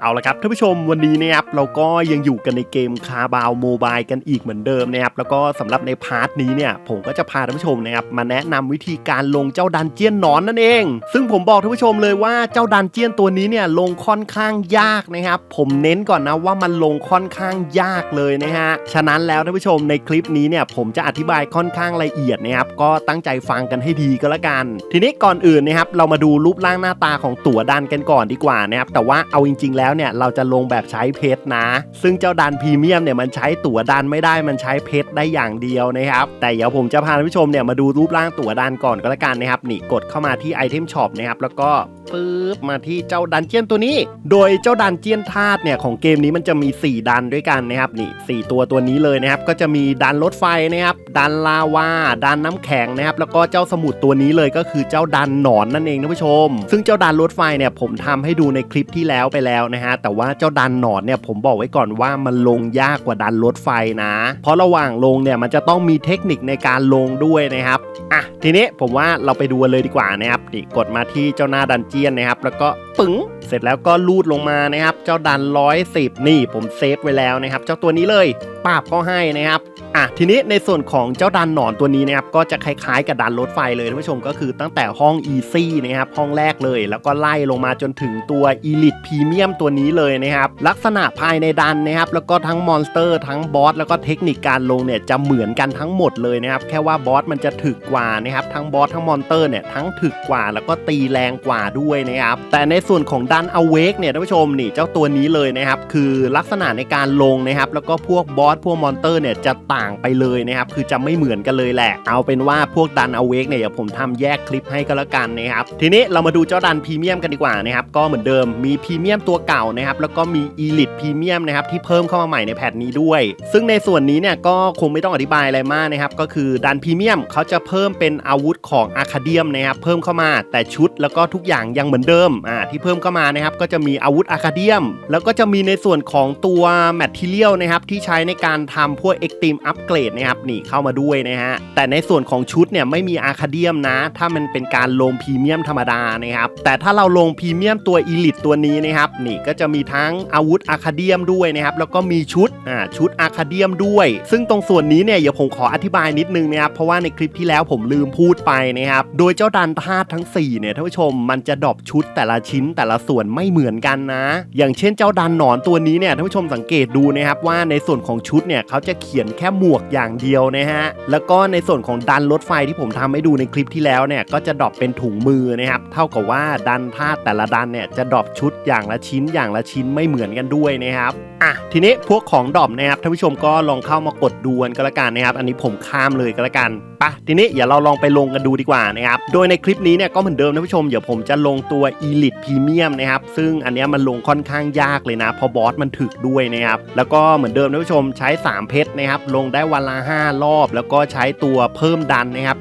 เอาละครับท่านผู้ชมวันนี้นะครับเราก็ยังอยู่กันในเกมคาบาวโมบายกันอีกเหมือนเดิมนะครับแล้วก็สำหรับในพาร์ทนี้เนี่ยผมก็จะพาท่านผู้ชมนะครับมาแนะนำวิธีการลงเจ้าดันเจียนนอนนั่นเอง ซึ่งผมบอกท่านผู้ชมเลยว่าเจ้าดันเจียนตัวนี้เนี่ยลงค่อนข้างยากนะครับผมเน้นก่อนนะว่ามันลงค่อนข้างยากเลยนะฮะฉะนั้นแล้วท่านผู้ชมในคลิปนี้เนี่ยผมจะอธิบายค่อนข้างละเอียดนะครับก็ตั้งใจฟังกันให้ดีก็แล้วกัน ทีนี้ก่อนอื่นนะครับเรามาดูรูปร่างหน้าตาของตั๋วดันกันก่อนดีกว่านะครับแต่ว่าเอาจริงๆแล้วแล้วเนี่ยเราจะลงแบบใช้เพชรนะ ซึ่งเจ้าดันพรีเมียมเนี่ยมันใช้ตั๋วดันไม่ได้มันใช้เพชรได้อย่างเดียวนะครับแต่เดี๋ยวผมจะพาท่านผู้ชมเนี่ยมาดูรูปร่างตั๋วดันก่อนก็แล้วกันนะครับนี่กดเข้ามาที่ไอเทมช็อปนะครับแล้วก็ปึ๊บมาที่เจ้าดันเจียนตัวนี้ โดยเจ้าดันเจียนธาตุเนี่ยของเกมนี้มันจะมี 4 ดันด้วยกันนะครับนี่ 4 ตัวตัวนี้เลยนะครับก็จะมีดันรถไฟนะครับดันลาวาดันน้ำแข็งนะครับแล้วก็เจ้าสมุดตัวนี้เลยก็คือเจ้าดันหนอนนั่นเองท่านผู้ชม ซึ่งเจ้าดันรถไฟเนี่ยผมทำให้ดูในคลิปที่แล้วไปแล้วนะฮะ แต่ว่าเจ้าดันหนอนเนี่ยผมบอกไว้ก่อนว่ามันลงยากกว่าดันรถไฟนะ เพราะระหว่างลงเนี่ยมันจะต้องมีเทคนิคในการลงด้วยนะครับอะทีนี้ผมว่าเราไปดูเลยดีกว่านะครับนี่กดมาที่เจ้าหน้าดันเจียนนะครับ แล้วก็ ปึ๋งเสร็จแล้วก็ลูดลงมานะครับ เจ้าดันร้อยสิบนี่ผมเซฟไว้แล้วนะครับ เจ้าตัวนี้เลยปาบเขาให้นะครับอะทีนี้ในส่วนของเจ้าดันหนอนตัวนี้นะครับก็จะคล้ายๆกับดันรถไฟเลยท่านผู้ชมก็คือตั้งแต่ห้อง Easy นะครับห้องแรกเลย แล้วก็ไล่ลงมาจนถึงตัว Elite Premium ตัวนี้เลยนะครับลักษณะภายในดันนะครับแล้วก็ทั้งมอนสเตอร์ทั้งบอสแล้วก็เทคนิคการลงเนี่ยจะเหมือนกันทั้งหมดเลยนะครับแค่ว่าบอสมันจะถึกกว่านะครับทั้งบอสทั้งมอนสเตอร์เนี่ยทั้งถึกกว่าแล้วก็ตีแรงกว่าด้วยนะครับแต่ในส่วนของดันอเวกเนี่ยท่านผู้ชมนี่เจ้าตัวนี้เลยนะครับ คือลักษณะในการลงนะครับ แล้วก็พวกบอสพวกมอนเตอร์เนี่ยจะต่างไปเลยนะครับ คือจะไม่เหมือนกันเลยแหละ เอาเป็นว่าพวกดันอเวกเนี่ยเดี๋ยวผมทำแยกคลิปให้ก็แล้วกันนะครับ ทีนี้เรามาดูเจ้าดันพรีเมียมกันดีกว่านะครับ ก็เหมือนเดิมมีพรีเมียมตัวเก่านะครับ แล้วก็มีอีลิทพรีเมียมนะครับที่เพิ่มเข้ามาใหม่ในแพทนี้ด้วย ซึ่งในส่วนนี้เนี่ยก็คงไม่ต้องอธิบายอะไรมากนะครับ ก็คือดันพรีเมียมเขาจะเพิ่มเป็นอาวุธของอาคาเดียมนะครับเพิ่มเข้ามาแต่ชุดแล้วก็ทุกอย่างยังเหมือนเดิมอ่าทเพิ่มเข้ามานะครับ ก็จะมีอาวุธอาคาเดียม แล้วก็จะมีในส่วนของตัวแมทเทียลนะครับ ที่ใช้ในการทำพวกเอ็กตีมอัปเกรดนะครับนี่เข้ามาด้วยนะฮะแต่ในส่วนของชุดเนี่ยไม่มีอาคาเดียมนะ ถ้ามันเป็นการลงพรีเมียมธรรมดานะครับ แต่ถ้าเราลงพรีเมียมตัวอีลิตตัวนี้นะครับนี่ก็จะมีทั้งอาวุธอาคาเดียมด้วยนะครับแล้วก็มีชุดอ่าชุดอาคาเดียมด้วย ซึ่งตรงส่วนนี้เนี่ยเดี๋ยวผมขออธิบายนิดนึงนะครับเพราะว่าในคลิปที่แล้วผมลืมพูดไปนะครับโดยเจ้าดันธาตุทั้ง4เนี่ยท่านผู้ชมมันจะดรอปชุดแต่ละชิ้นแต่ละส่วนไม่เหมือนกันนะ อย่างเช่นเจ้าดันหนอนตัวนี้เนี่ยท่านผู้ชมสังเกตดูนะครับว่าในส่วนของชุดเนี่ยเขาจะเขียนแค่หมวกอย่างเดียวนะฮะแล้วก็ในส่วนของดันรถไฟที่ผมทำให้ดูในคลิปที่แล้วเนี่ยก็จะดรอปเป็นถุงมือนะครับเท่ากับว่าดันธาตุแต่ละดันเนี่ยจะดรอปชุดอย่างละชิ้นอย่างละชิ้นไม่เหมือนกันด้วยนะครับอะทีนี้พวกของดรอปนะครับท่านผู้ชมก็ลองเข้ามากดดูกันก็แล้วกันนะครับ อันนี้ผมข้ามเลยก็แล้วกันปะทีนี้อย่าเราลองไปลงกันดูดีกว่านะครับ โดยในคลิปนี้เนี่ยก็เหมือนเดิมท่านผู้ชมเดี๋ยวผมจะลงตัว Elite Premium นะครับ ซึ่งอันนี้มันลงค่อนข้างยากเลยนะเพราะบอสมันถึกด้วยนะครับ แล้วก็เหมือนเดิมท่านผู้ชมใช้ 3 เพชรนะครับ ลงได้วันละ 5 รอบ แล้วก็ใช้ตัวเพิ่มดันนะครับ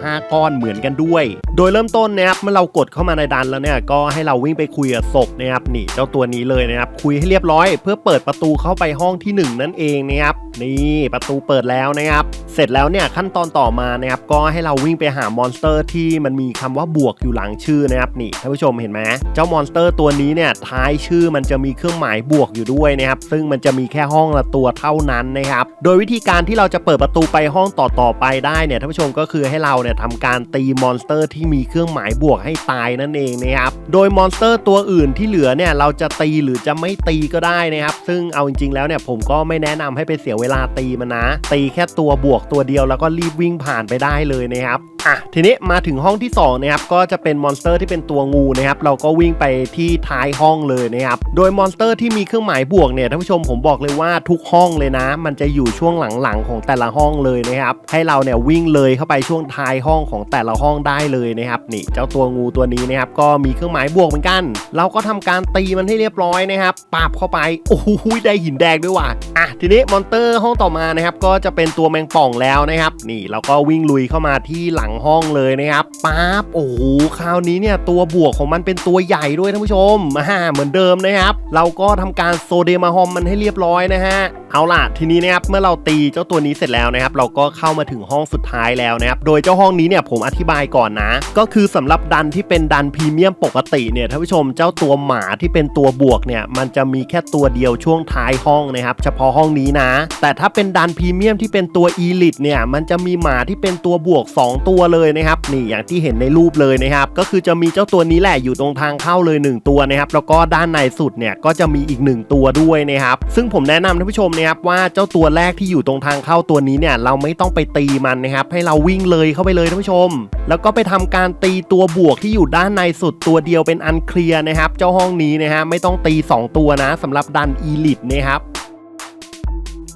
25 ก้อนเหมือนกันด้วย โดยเริ่มต้นนะครับเมื่อเรากดเข้ามาในดันแล้วเนี่ยก็ให้เราวิ่งไปคุยกับศพนะครับนี่เจ้าตัวนี้เลยนะครับคุยให้เรียบร้อยเพื่อเปิดประตูเข้าไปห้องที่หนึ่งนั่นเองนะครับนี่ประตูเปิดแล้วนะครับ เสร็จแล้วเนี่ยขั้นตอนต่อมานะครับก็ให้เราวิ่งไปหามอนสเตอร์ที่มันมีคำว่าบวกอยู่หลังชื่อนะครับนี่ท่านผู้ชมเห็นไหมเจ้ามอนสเตอร์ตัวนี้เนี่ยท้ายชื่อมันจะมีเครื่องหมายบวกอยู่ด้วยนะครับซึ่งมันจะมีแค่ห้องละตัวเท่านั้นนะครับโดยวิธีการที่เราจะเปิดประตูไปห้องต่อๆไปได้เนี่ยท่านผู้ชมก็คือให้เราเนี่ยทำการตีมอนสเตอร์ที่มีเครื่องหมายบวกให้ตายนั่นเองนะครับโดยมอนสเตอร์ตัวอื่นที่เหลือเนี่ยเราจะตีหรือจะไม่ตีก็ได้นะครับซึ่งเอาจริงๆแล้วเนี่ยผมก็ไม่แนะนำให้ไปเสียเวลาตีมันนะ ตีแค่ตัวบวกตัวเดียวแล้วก็รีบวิ่งผ่านไปได้เลยนะครับอะทีนี้มาถึงห้องที่2นะครับก็จะเป็นมอนสเตอร์ที่เป็นตัวงูนะครับเราก็วิ่งไปที่ท้ายห้องเลยนะครับโดยมอนสเตอร์ที่มีเครื่องหมายบวกเนี่ยท่านผู้ชมผมบอกเลยว่าทุกห้องเลยนะ มันจะอยู่ช่วงหลังๆของแต่ละห้องเลยนะครับให้เราเนี่ยวิ่งเลยเข้าไปช่วงท้ายห้องของแต่ละห้องได้เลยนะครับนี่เจ้าตัวงูตัวนี้นะครับก็มีเครื่องหมายบวกเหมือนกัน เราก็ทำการตีมันให้เรียบร้อยนะครับปาบเข้าไปโอ้โหได้หินแดงด้วยว่ะอะทีนี้มอนสเตอร์ห้องต่อมานะครับก็จะเป็นตัวแมงป่องแล้วนะครับนี่เราก็วิ่งลุยเข้ามาที่หลังห้องเลยนะครับปั๊บโอ้โหคราวนี้เนี่ยตัวบวกของมันเป็นตัวใหญ่ด้วยท่านผู้ชมอ่าเหมือนเดิมนะครับ เราก็ทำการโซเดมาฮอมมันให้เรียบร้อยนะฮะเอาล่ะทีนี้นะครับเมื่อเราตีเจ้าตัวนี้เสร็จแล้วนะครับ เราก็เข้ามาถึงห้องสุดท้ายแล้วนะครับโดยเจ้าห้องนี้เนี่ยผมอธิบายก่อนนะ ก็คือสำหรับดันที่เป็นดันพรีเมียมปกติเนี่ยท่านผู้ชมเจ้าตัวหมาที่เป็นตัวบวกเนี่ยมันจะมีแค่ตัวเดียวช่วงท้ายห้องนะครับ เฉพาะห้องนี้นะ แต่ถ้าเป็นดันพรีเมียมที่เป็นตัวอีลิตเนี่ยมันจะมีหมาที่เป็นตัวบวก 2 ตัวเลยนะครับนี่อย่างที่เห็นในรูปเลยนะครับก็คือจะมีเจ้าตัวนี้แหละอยู่ตรงทางเข้าเลย 1 ตัวนะครับแล้วก็ด้านในสุดเนี่ยก็จะมีอีก 1 ตัวด้วยนะครับซึ่งผมแนะนำท่านผู้ชมนะครับว่าเจ้าตัวแรกที่อยู่ตรงทางเข้าตัวนี้เนี่ยเราไม่ต้องไปตีมันนะครับให้เราวิ่งเลยเข้าไปเลยท่านผู้ชม แล้วก็ไปทำการตีตัวบวกที่อยู่ด้านในสุดตัวเดียวเป็นอันเคลียร์นะครับเจ้าห้องนี้นะฮะไม่ต้องตี 2 ตัวนะสำหรับดันอีลิตนะครับ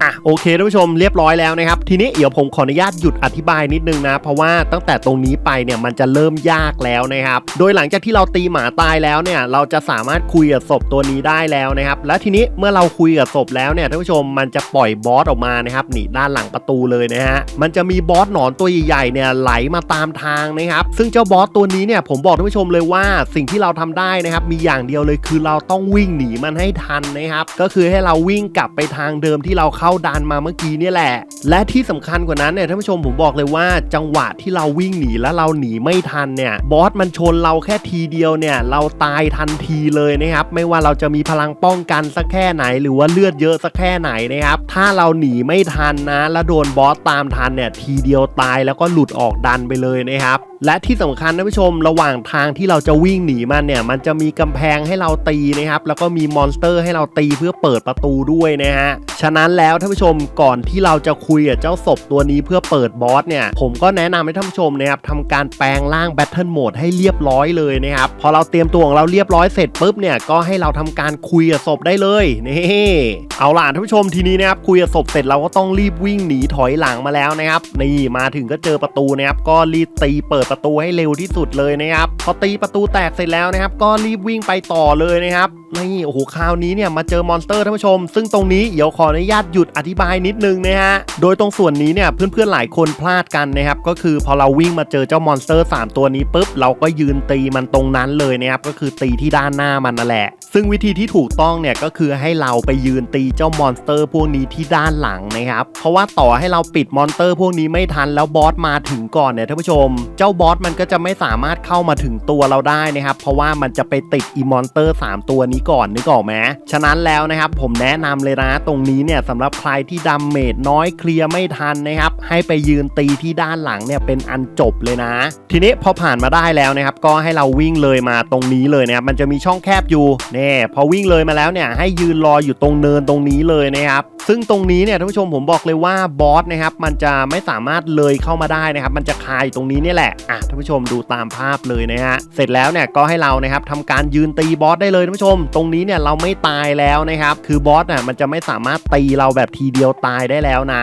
อะโอเคท่านผู้ชมเรียบร้อยแล้วนะครับ ทีนี้เดี๋ยวผมขออนุญาตหยุดอธิบายนิดนึงนะ เพราะว่าตั้งแต่ตรงนี้ไปเนี่ยมันจะเริ่มยากแล้วนะครับ โดยหลังจากที่เราตีหมาตายแล้วเนี่ย เราจะสามารถคุยกับศพตัวนี้ได้แล้วนะครับ และทีนี้เมื่อเราคุยกับศพแล้วเนี่ยท่านผู้ชมมันจะปล่อยบอสออกมานะครับนี่ด้านหลังประตูเลยนะฮะมันจะมีบอสหนอนตัวใหญ่ๆเนี่ยไหลมาตามทางนะครับซึ่งเจ้าบอสตัวนี้เนี่ยผมบอกท่านผู้ชมเลยว่าสิ่งที่เราทำได้นะครับมีอย่างเดียวเลยคือเราต้องวิ่งหนีมันให้ทันนะครับก็คือให้เราวิ่งกลับไปทางเดิมที่เราเข้าาดันมาเมื่อกี้เนี่ยแหละ และที่สำคัญกว่านั้นเนี่ยท่านผู้ชมผมบอกเลยว่า จังหวะที่เราวิ่งหนีแล้วเราหนีไม่ทันเนี่ยบอสมันชนเราแค่ทีเดียวเนี่ยเราตายทันทีเลยนะครับไม่ว่าเราจะมีพลังป้องกันสักแค่ไหน หรือว่าเลือดเยอะสักแค่ไหนนะครับถ้าเราหนีไม่ทันนะ แล้วโดนบอสตามทันเนี่ยทีเดียวตายแล้วก็หลุดออกดันไปเลยนะครับ และที่สำคัญท่านผู้ชมระหว่างทางที่เราจะวิ่งหนีมันเนี่ย มันจะมีกำแพงให้เราตีนะครับ แล้วก็มีมอนสเตอร์ให้เราตีเพื่อเปิดประตูด้วยนะฮะ ฉะนั้นแล้วท่านผู้ชมก่อนที่เราจะคุยกับเจ้าศพตัวนี้เพื่อเปิดบอสเนี่ย ผมก็แนะนำให้ท่านผู้ชมนะครับทำการแปลงร่างแบทเทิลโหมดให้เรียบร้อยเลยนะครับ พอเราเตรียมตัวของเราเรียบร้อยเสร็จปุ๊บเนี่ยก็ให้เราทำการคุยกับศพได้เลยนี่เอาล่ะท่านผู้ชมทีนี้นะครับคุยกับศพเสร็จเราก็ต้องรีบวิ่งหนีถอยหลังมาแล้วนะครับนี่มาถึงก็เจอประตูนะครับก็รีบตีเปิดประตูให้เร็วที่สุดเลยนะครับพอตีประตูแตกเสร็จแล้วนะครับ ก็รีบวิ่งไปต่อเลยนะครับนี่โอ้โหคราวนี้เนี่ยมาเจอมอนสเตอร์ท่านผู้ชม ซึ่งตรงนี้เดี๋ยวขออนุญาตหยุดอธิบายนิดนึงนะฮะโดยตรงส่วนนี้เนี่ยเพื่อนๆหลายคนพลาดกันนะครับก็คือพอเราวิ่งมาเจอเจ้ามอนสเตอร์3ตัวนี้ปุ๊บเราก็ยืนตีมันตรงนั้นเลยนะครับก็คือตีที่ด้านหน้ามันนั่นแหละ ซึ่งวิธีที่ถูกต้องเนี่ยก็คือให้เราไปยืนตีเจ้ามอนสเตอร์พวกนี้ที่ด้านหลังนะครับเพราะว่าต่อให้เราปิดมอนสเตอร์พวกนี้ไม่ทันแล้วบอสมาถึงก่อนเนี่ยท่านผู้ชม เจ้าบอสมันก็จะไม่สามารถเข้ามาถึงตัวเราได้นะครับ เพราะว่ามันจะไปติดอีมอนเตอร์ 3 ตัวนี้ก่อนนึกออกไหมฉะนั้นแล้วนะครับผมแนะนำเลยนะ ตรงนี้เนี่ยสำหรับใครที่ดาเมจน้อยเคลียร์ไม่ทันนะครับ ให้ไปยืนตีที่ด้านหลังเนี่ยเป็นอันจบเลยนะ ทีนี้พอผ่านมาได้แล้วนะครับ ก็ให้เราวิ่งเลยมาตรงนี้เลยนะครับมันจะมีช่องแคบอยู่เนี่ยพอวิ่งเลยมาแล้วเนี่ยให้ยืนรออยู่ตรงเนินตรงนี้เลยนะครับซึ่งตรงนี้เนี่ยท่านผู้ชมผมบอกเลยว่าบอสนะครับมันจะไม่สามารถเลยเข้ามาได้นะครับ มันจะคายตรงนี้นี่แหละอะท่านผู้ชมดูตามภาพเลยนะฮะเสร็จแล้วเนี่ยก็ให้เรานะครับทำการยืนตีบอสได้เลยท่านผู้ชม ตรงนี้เนี่ยเราไม่ตายแล้วนะครับคือบอสน่ะมันจะไม่สามารถตีเราแบบทีเดียวตายได้แล้วนะ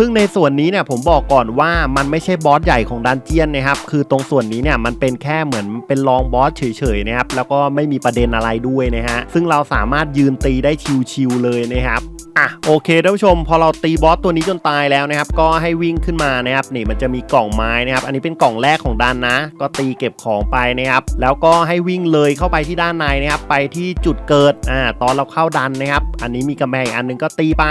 ซึ่งในส่วนนี้เนี่ยผมบอกก่อนว่ามันไม่ใช่บอสใหญ่ของดันเจียนนะครับ คือตรงส่วนนี้เนี่ยมันเป็นแค่เหมือนเป็นรองบอสเฉยๆนะครับ แล้วก็ไม่มีประเด็นอะไรด้วยนะฮะ ซึ่งเราสามารถยืนตีได้ชิวๆเลยนะครับอะโอเคท่านผู้ชมพอเราตีบอสตัวนี้จนตายแล้วนะครับ ก็ให้วิ่งขึ้นมานะครับนี่มันจะมีกล่องไม้นะครับ อันนี้เป็นกล่องแรกของดันนะ ก็ตีเก็บของไปนะครับ แล้วก็ให้วิ่งเลยเข้าไปที่ด้านในนะครับ ไปที่จุดเกิดอ่าตอนเราเข้าดันนะครับ อันนี้มีกำแพงอันหนึงก็ตีไป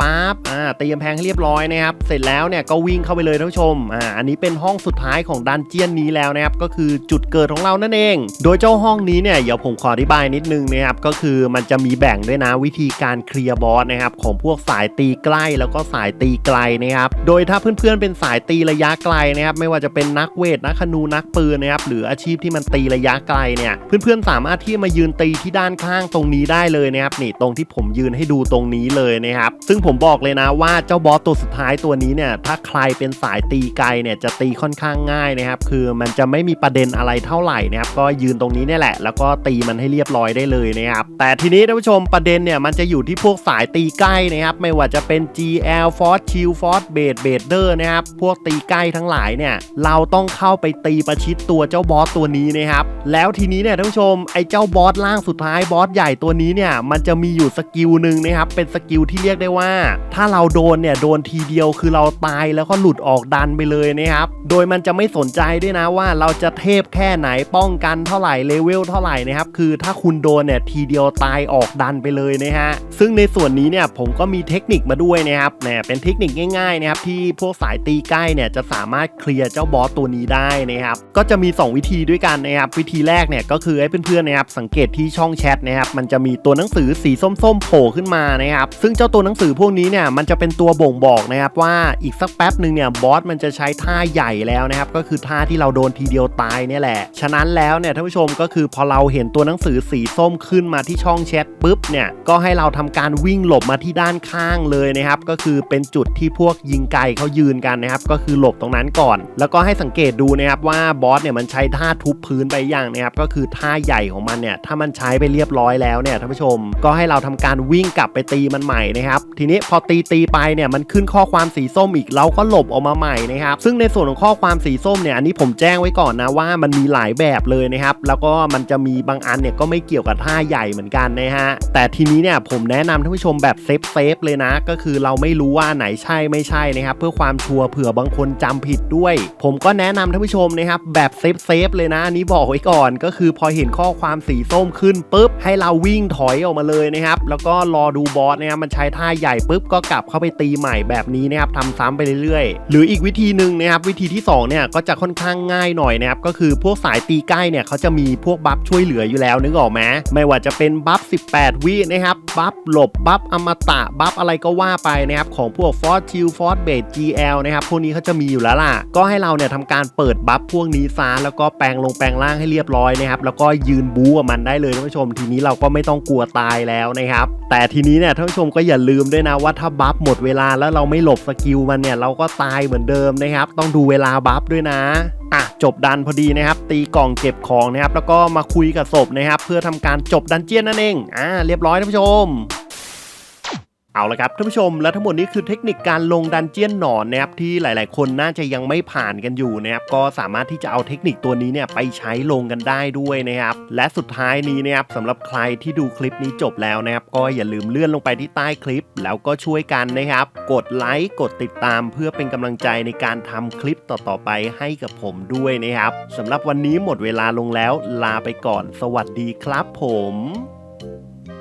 ปั๊บอ่าตีกำแพงให้เรียบร้อยนะครับ เสร็จแล้วเนี่ยก็วิ่งเข้าไปเลยท่านผู้ชม อ่า อันนี้เป็นห้องสุดท้ายของดันเจียนนี้แล้วนะครับ ก็คือจุดเกิดของเรานั่นเอง โดยเจ้าห้องนี้เนี่ย เดี๋ยวผมขออธิบายนิดนึงนะครับ ก็คือมันจะมีแบ่งด้วยนะวิธีการเคลียร์บอสนะครับของพวกสายตีใกล้แล้วก็สายตีไกลนะครับ โดยถ้าเพื่อนๆเป็นสายตีระยะไกลนะครับ ไม่ว่าจะเป็นนักเวทนักธนูนักปืนนะครับ หรืออาชีพที่มันตีระยะไกลเนี่ย เพื่อนๆสามารถที่มายืนตีที่ด้านข้างตรงนี้ได้เลยนะครับ นี่ตรงที่ผมยืนให้ดูตรงนี้เลยนะครับ ซึ่งผมบอกเลยนะว่าเจ้าบอสตัวสุดท้ายตัวนี้เนี่ยถ้าใครเป็นสายตีไกลเนี่ยจะตีค่อนข้างง่ายนะครับ คือมันจะไม่มีประเด็นอะไรเท่าไหร่นะครับก็ยืนตรงนี้เนี่ยแหละ แล้วก็ตีมันให้เรียบร้อยได้เลยนะครับแต่ทีนี้ท่านผู้ชมประเด็นเนี่ยมันจะอยู่ที่พวกสายตีใกล้นะครับไม่ว่าจะเป็น GL Force Shield Force Bait Bader นะครับพวกตีใกล้ทั้งหลายเนี่ยเราต้องเข้าไปตีประชิดตัวเจ้าบอสตัวนี้นะครับแล้วทีนี้เนี่ยท่านผู้ชมไอ้เจ้าบอสล่างสุดท้ายบอสใหญ่ตัวนี้เนี่ยมันจะมีอยู่สกิลหนึ่งนะครับเป็นสกิลที่เรียกได้ว่า ถ้าเราโดนเนี่ยโดนทีเดียวคือเราตายแล้วก็หลุดออกดันไปเลยนะครับ โดยมันจะไม่สนใจด้วยนะว่าเราจะเทพแค่ไหนป้องกันเท่าไหร่เลเวลเท่าไหร่นะครับ คือถ้าคุณโดนเนี่ยทีเดียวตายออกดันไปเลยนะฮะ ซึ่งในส่วนนี้เนี่ยผมก็มีเทคนิคมาด้วยนะครับแหมเป็นเทคนิคง่ายๆนะครับที่พวกสายตีใกล้เนี่ยจะสามารถเคลียร์เจ้าบอสตัวนี้ได้นะครับ ก็จะมี 2 วิธีด้วยกันนะครับ วิธีแรกเนี่ยก็คือให้เพื่อนๆนะครับสังเกตที่ช่องแชทนะครับมันจะมีตัวหนังสือสีส้มๆโผล่ขึ้นมานะครับ ซึ่งเจ้าตัวหนังสือพวกนี้เนี่ยมันจะเป็นตัวบ่งบอกนะครับว่าอีกสักแป๊บหนึ่งเนี่ยบอสมันจะใช้ท่าใหญ่แล้วนะครับก็คือท่าที่เราโดนทีเดียวตายเนี่ยแหละ ฉะนั้นแล้วเนี่ยท่านผู้ชมก็คือพอเราเห็นตัวหนังสือสีส้มขึ้นมาที่ช่องแชทปุ๊บเนี่ยก็ให้เราทำการวิ่งหลบมาที่ด้านข้างเลยนะครับก็คือเป็นจุดที่พวกยิงไกเขายืนกันนะครับก็คือหลบตรงนั้นก่อน แล้วก็ให้สังเกตดูนะครับว่าบอสเนี่ยมันใช้ท่าทุบพื้นไปอย่างนะครับก็คือท่าใหญ่ของมันเนี่ยถ้ามันใช้ไปเรียบร้อยแล้วเนี่ยท่านผู้ชม ก็ให้เราทำการวิ่งกลับไปตีมันใหม่นะครับทีนี้พอตีตีไปเนี่ยมันขึ้นข้อข้อความสีส้มอีกเราก็หลบออกมาใหม่นะครับซึ่งในส่วนของข้อความสีส้มเนี่ยอันนี้ผมแจ้งไว้ก่อนนะว่ามันมีหลายแบบเลยนะครับแล้วก็มันจะมีบางอันเนี่ยก็ไม่เกี่ยวกับท่าใหญ่เหมือนกันนะฮะแต่ทีนี้เนี่ยผมแนะนำท่านผู้ชมแบบเซฟเซฟเลยนะ ก็คือเราไม่รู้ว่าไหนใช่ไม่ใช่นะครับเพื่อความชัวร์เผื่อบางคนจำผิดด้วย ผมก็แนะนำท่านผู้ชมนะครับแบบเซฟเซฟเลยนะอันนี้บอกไว้ก่อนก็คือพอเห็นข้อความสีส้มขึ้นปุ๊บให้เราวิ่งถอยออกมาเลยนะครับแล้วก็รอดูบอสนะครับมันใช้ท่าใหญ่ปุ๊บก็กลับเข้าไปตีใหม่แบบนี้นะครับทำซ้ำไปเรื่อยๆ หรืออีกวิธีหนึ่งนะครับวิธีที่สองเนี่ยก็จะค่อนข้างง่ายหน่อยนะครับก็คือพวกสายตีใกล้เนี่ยเขาจะมีพวกบัฟช่วยเหลืออยู่แล้วนึกออกไหมไม่ว่าจะเป็นบัฟ 18 วินะครับบัฟหลบบัฟอมตะบัฟอะไรก็ว่าไปนะครับของพวกฟอสชิลฟอสเบด GL นะครับพวกนี้เขาจะมีอยู่แล้วล่ะ ก็ให้เราเนี่ยทำการเปิดบัฟพวกนี้ซะแล้วก็แปลงลงแปลงล่างให้เรียบร้อยนะครับแล้วก็ยืนบู๊กับมันได้เลยท่านผู้ชม ทีนี้เราก็ไม่ต้องกลัวตายแล้วนะครับแต่ทีนี้เนี่ยท่านผู้ชมก็อย่าลืมด้วยนะว่าถ้าบัฟหมดเวลาแล้วเราไม่หลบสกิลมันเนี่ยเราก็ตายเหมือนเดิมนะครับ ต้องดูเวลาบัฟด้วยนะอะจบดันพอดีนะครับ ตีกล่องเก็บของนะครับ แล้วก็มาคุยกับศพนะครับ เพื่อทำการจบดันเจียนนั่นเองอ่าเรียบร้อยท่านผู้ชม เอาละครับท่านผู้ชมและทั้งหมดนี้คือเทคนิคการลงดันเจียนหนอนนะครับที่หลาย ๆ คนน่าจะยังไม่ผ่านกันอยู่นะครับก็สามารถที่จะเอาเทคนิคตัวนี้เนี่ยไปใช้ลงกันได้ด้วยนะครับและสุดท้ายนี้นะครับสำหรับใครที่ดูคลิปนี้จบแล้วนะครับก็อย่าลืมเลื่อนลงไปที่ใต้คลิป แล้วก็ช่วยกันนะครับ กดไลค์กดติดตามเพื่อเป็นกำลังใจในการทำคลิปต่อ ๆ ไปให้กับผมด้วยนะครับสำหรับวันนี้หมดเวลาลงแล้วลาไปก่อน สวัสดีครับผม